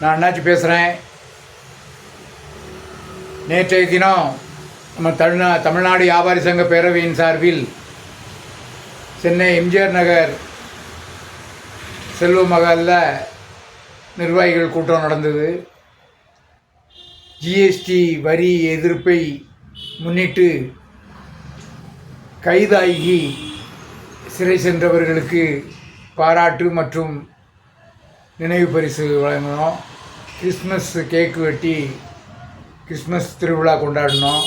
நான் அண்ணாச்சி பேசுகிறேன் நேற்றைய தினம் நம்ம தமிழ்நா தமிழ்நாடு வியாபாரி சங்க பேரவையின் சார்பில் சென்னை எம்ஜிஆர் நகர் செல்வ மகாலில் நிர்வாகிகள் கூட்டம் நடந்தது. ஜிஎஸ்டி வரி எதிர்ப்பை முன்னிட்டு கைதாகி சிறை சென்றவர்களுக்கு பாராட்டு மற்றும் நினைவு பரிசு வழங்கினோம். கிறிஸ்மஸ் கேக்கு வெட்டி கிறிஸ்மஸ் திருவிழா கொண்டாடினோம்.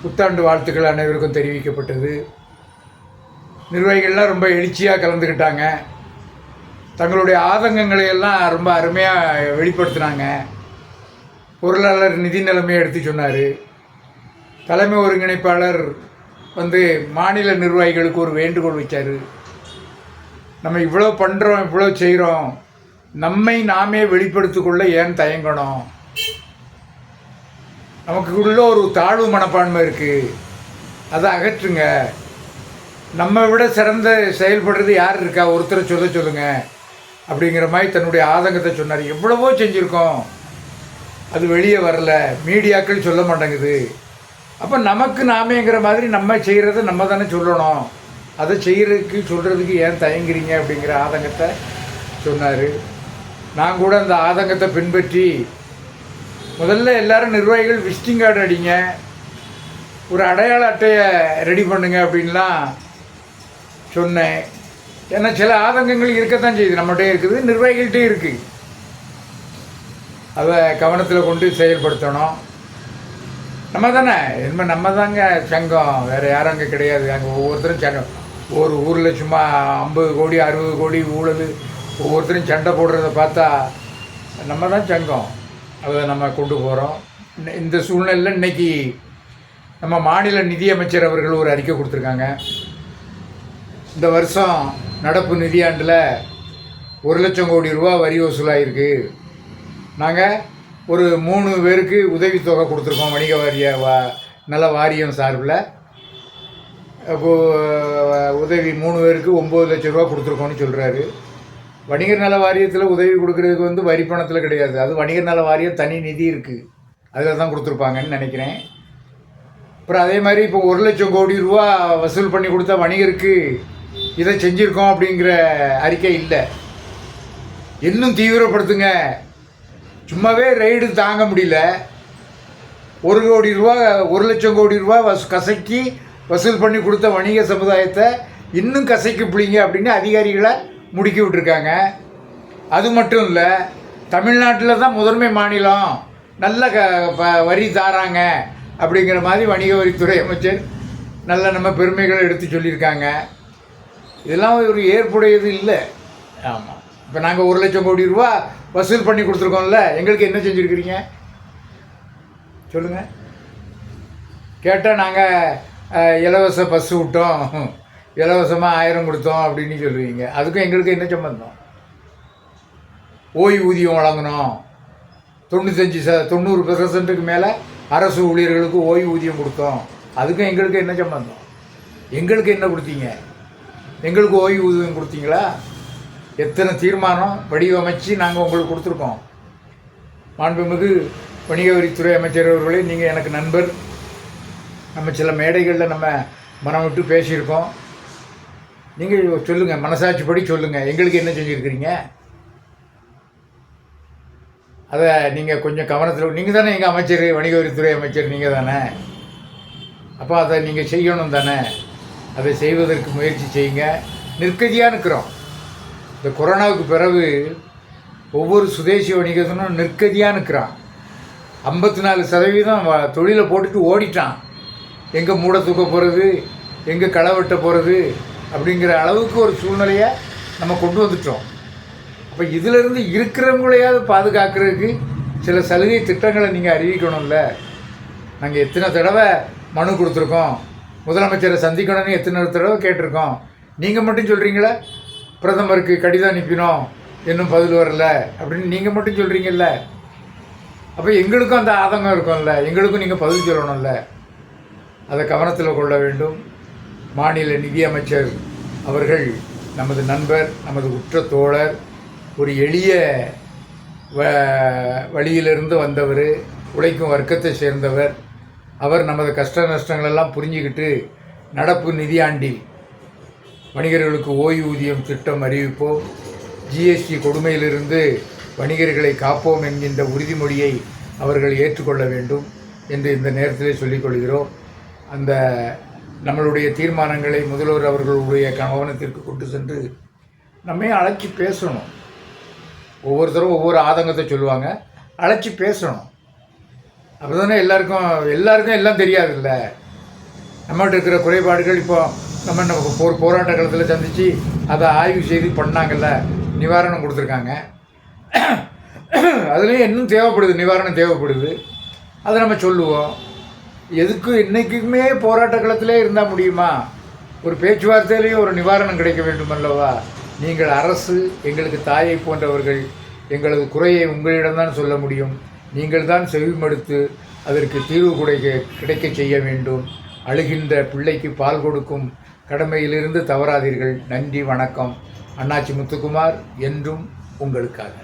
புத்தாண்டு வாழ்த்துக்கள் அனைவருக்கும் தெரிவிக்கப்பட்டது. நிர்வாகிகள்லாம் ரொம்ப எழுச்சியாக கலந்துக்கிட்டாங்க. தங்களுடைய ஆதங்கங்களை எல்லாம் ரொம்ப அருமையாக வெளிப்படுத்தினாங்க. பொருளாளர் நிதி நிலைமையை எடுத்து சொன்னார். தலைமை ஒருங்கிணைப்பாளர் வந்து மாநில நிர்வாகிகளுக்கு ஒரு வேண்டுகோள் வச்சார். நம்ம இவ்வளோ பண்ணுறோம் இவ்வளோ செய்கிறோம் நம்மை நாமே வெளிப்படுத்திக்கொள்ள ஏன் தயங்கணும்? நமக்குள்ள ஒரு தாழ்வு மனப்பான்மை இருக்குது அதை அகற்றுங்க. நம்ம விட சிறந்த செயல்படுறது யார் இருக்கா? ஒருத்தரை சொல்ல சொல்லுங்க. அப்படிங்கிற மாதிரி தன்னுடைய ஆதங்கத்தை சொன்னார். எவ்வளவோ செஞ்சுருக்கோம். அது வெளியே வரல. மீடியாக்கள் சொல்ல மாட்டேங்குது. அப்போ நமக்கு நாமேங்கிற மாதிரி நம்ம செய்கிறத நம்ம தானே சொல்லணும். அதை செய்கிறதுக்கு சொல்கிறதுக்கு ஏன் தயங்குறீங்க அப்படிங்கிற ஆதங்கத்தை சொன்னார். நான் கூட அந்த ஆதங்கத்தை பின்பற்றி முதல்ல எல்லாரும் நிர்வாகிகள் விசிட்டிங் கார்டு அடிங்க. ஒரு அடையாள அட்டையை ரெடி பண்ணுங்க அப்படின்லாம் சொன்னேன். ஏன்னா சில ஆதங்கங்கள் இருக்கத்தான் செய்யுது. நம்மகிட்டே இருக்குது. நிர்வாகிகள்கிட்டே இருக்குது அதை கவனத்தில் கொண்டு செயல்படுத்தணும். நம்ம தானே இனிமேல் நம்ம தாங்க சங்கம். வேறு யாரும் அங்கே கிடையாது. அங்கே ஒவ்வொருத்தரும் சங்கம் ஒரு ஊரில் சும்மா ஐம்பது கோடி அறுபது கோடி ஊழல். ஒவ்வொருத்தரும் சண்டை போடுறத பார்த்தா நம்ம தான் சங்கம். அதை நம்ம கொண்டு போகிறோம் இந்த சூழ்நிலையில் இன்றைக்கி நம்ம மாநில நிதியமைச்சர் அவர்கள் ஒரு அறிக்கை கொடுத்துருக்காங்க. இந்த வருஷம் நடப்பு நிதியாண்டில் ஒரு லட்சம் கோடி ரூபா வரி வசூலாகிருக்கு நாங்கள் ஒரு மூணு பேருக்கு உதவித்தொகை கொடுத்துருக்கோம் வணிக வாரிய வா நல்ல வாரியம் சார்பில். அப்போ, உதவி மூணு பேருக்கு ஒம்பது லட்ச ரூபா கொடுத்துருக்கோன்னு சொல்கிறாரு வணிகர் நல வாரியத்தில் உதவி கொடுக்கறதுக்கு வந்து வரி பணத்தில் கிடையாது. அது வணிகர் நல வாரியம் தனி நிதி இருக்குது அதில் தான் கொடுத்துருப்பாங்கன்னு நினைக்கிறேன். அப்புறம் அதே மாதிரி இப்போ ஒரு லட்சம் கோடி ரூபா வசூல் பண்ணி கொடுத்த வணிகருக்கு இதை செஞ்சுருக்கோம் அப்படிங்கிற அறிக்கை இல்லை. இன்னும் தீவிரப்படுத்துங்க. சும்மாவே ரைடு தாங்க முடியல. ஒரு கோடி ரூபா ஒரு லட்சம் கோடி ரூபா வஸ் கசக்கி வசூல் பண்ணி கொடுத்த வணிக சமுதாயத்தை இன்னும் கசக்கி பிடிங்க அப்படின்னு அதிகாரிகளை முடுக்கி விட்டுருக்காங்க. அது மட்டும் இல்லை தமிழ்நாட்டில் தான் முதன்மை மாநிலம். நல்ல க வரி தாராங்க அப்படிங்கிற மாதிரி வணிக வரித்துறை அமைச்சர் நல்ல நம்ம பெருமைகளை எடுத்து சொல்லியிருக்காங்க. இதெல்லாம் ஒரு ஏற்புடையது இல்லை. ஆமாம் இப்போ நாங்கள் ஒரு லட்சம் கோடி ரூபா வசூல் பண்ணி கொடுத்துருக்கோம்ல எங்களுக்கு என்ன செஞ்சுருக்கிறீங்க? சொல்லுங்கள் கேட்டால் நாங்கள் இலவச பஸ் விட்டோம் இலவசமாக ஆயிரம் கொடுத்தோம் அப்படின்னு சொல்லுவீங்க அதுக்கும் எங்களுக்கு என்ன சம்பந்தம்? ஓய்வூதியம் வழங்கணும். தொண்ணூத்தஞ்சு ச தொண்ணூறு பெர்சன்ட்டுக்கு மேலே அரசு ஊழியர்களுக்கு ஓய்வூதியம் கொடுத்தோம். அதுக்கும் எங்களுக்கு என்ன சம்பந்தம்? எங்களுக்கு என்ன கொடுத்தீங்க? எங்களுக்கு ஓய்வூதியம் கொடுத்தீங்களா? எத்தனை தீர்மானம் வடிவமைச்சு நாங்கள் உங்களுக்கு கொடுத்துருக்கோம். மாண்புமிகு வணிக வரித்துறை அமைச்சர் அவர்களே நீங்கள் எனக்கு நண்பர். நம்ம சில மேடைகளில் நம்ம மனம் விட்டு பேசியிருக்கோம். நீங்கள் சொல்லுங்கள் மனசாட்சிப்படி சொல்லுங்கள் எங்களுக்கு என்ன செஞ்சுருக்கிறீங்க? அதை நீங்கள் கொஞ்சம் கவனத்தில் நீங்கள் தானே எங்கள் அமைச்சர் வணிக வரித்துறை அமைச்சர் நீங்கள் தானே? அப்போ அதை நீங்கள் செய்யணும் தானே? அதை செய்வதற்கு முயற்சி செய்யுங்க. நிற்கதியாக இருக்கிறோம் இந்த கொரோனாவுக்கு பிறகு ஒவ்வொரு சுதேசி வணிகத்தினும் நிற்கதியாக இருக்கிறான் ஐம்பத்தி நாலு சதவீதம் வ- தொழிலை போட்டுட்டு ஓடிட்டான். எங்கே மூட தூக்க போகிறது எங்கே களை வெட்ட போகிறது அப்படிங்கிற அளவுக்கு ஒரு சூழ்நிலையை நம்ம கொண்டு வந்துட்டோம். அப்போ இதிலிருந்து இருக்கிறவங்களையாவது பாதுகாக்கிறதுக்கு சில சலுகை திட்டங்களை நீங்கள் அறிவிக்கணும்ல. நாங்கள் எத்தனை தடவை மனு கொடுத்துருக்கோம். முதலமைச்சரை சந்திக்கணும்னு எத்தனை தடவை கேட்டிருக்கோம். நீங்கள் மட்டும் சொல்கிறீங்களே பிரதமருக்கு கடிதம் அனுப்பினோம். இன்னும் பதில் வரல அப்படின்னு நீங்கள் மட்டும் சொல்கிறீங்கல்ல அப்போ எங்களுக்கும் அந்த ஆதங்கம் இருக்கும்ல. எங்களுக்கும் நீங்கள் பதில் சொல்லணும்ல. அதை கவனத்தில் கொள்ள வேண்டும். மாநில நிதியமைச்சர் அவர்கள் நமது நண்பர் நமது உற்ற தோழர் ஒரு எளிய வ வழியிலிருந்து வந்தவர் உழைக்கும் வர்க்கத்தை சேர்ந்தவர். அவர் நமது கஷ்ட நஷ்டங்களெல்லாம் புரிஞ்சுக்கிட்டு நடப்பு நிதியாண்டில் வணிகர்களுக்கு ஓய்வூதியம் திட்டம் அறிவிப்போம். ஜிஎஸ்டி கொடுமையிலிருந்து வணிகர்களை காப்போம் என்கின்ற உறுதிமொழியை அவர்கள் ஏற்றுக்கொள்ள வேண்டும் என்று இந்த நேரத்திலே சொல்லிக்கொள்கிறோம் அந்த நம்மளுடைய தீர்மானங்களை முதல்வர் அவர்களுடைய கவனத்திற்கு கொண்டு சென்று நம்மே அழைச்சி பேசணும். ஒவ்வொருத்தரும் ஒவ்வொரு ஆதங்கத்தை சொல்லுவாங்க. அழைச்சி பேசணும். அப்போ தானே எல்லாருக்கும் எல்லாருக்கும் எல்லாம் தெரியாதுல்ல. நம்மகிட்ட இருக்கிற குறைபாடுகள் இப்போ நம்ம நம்ம போர் போராட்ட காலத்தில் சந்தித்து அதை ஆய்வு செய்து பண்ணாங்கல்ல நிவாரணம் கொடுத்துருக்காங்க. அதுலேயும் இன்னும் தேவைப்படுது நிவாரணம் தேவைப்படுது. அதை நம்ம சொல்லுவோம். எதுக்கு இன்றைக்குமே போராட்ட களத்திலே இருந்தால் முடியுமா? ஒரு பேச்சுவார்த்தையிலையும் ஒரு நிவாரணம் கிடைக்க வேண்டும் அல்லவா? நீங்கள் அரசு எங்களுக்கு தாயை போன்றவர்கள் எங்களது குறையை உங்களிடம்தான் சொல்ல முடியும். நீங்கள் தான் செவிமடுத்து அதற்கு தீர்வு கிடைக்க கிடைக்க செய்ய வேண்டும். அழுகின்ற பிள்ளைக்கு பால் கொடுக்கும் கடமையிலிருந்து தவறாதீர்கள். நன்றி வணக்கம். அண்ணாச்சி முத்துக்குமார் என்றும் உங்களுக்காக.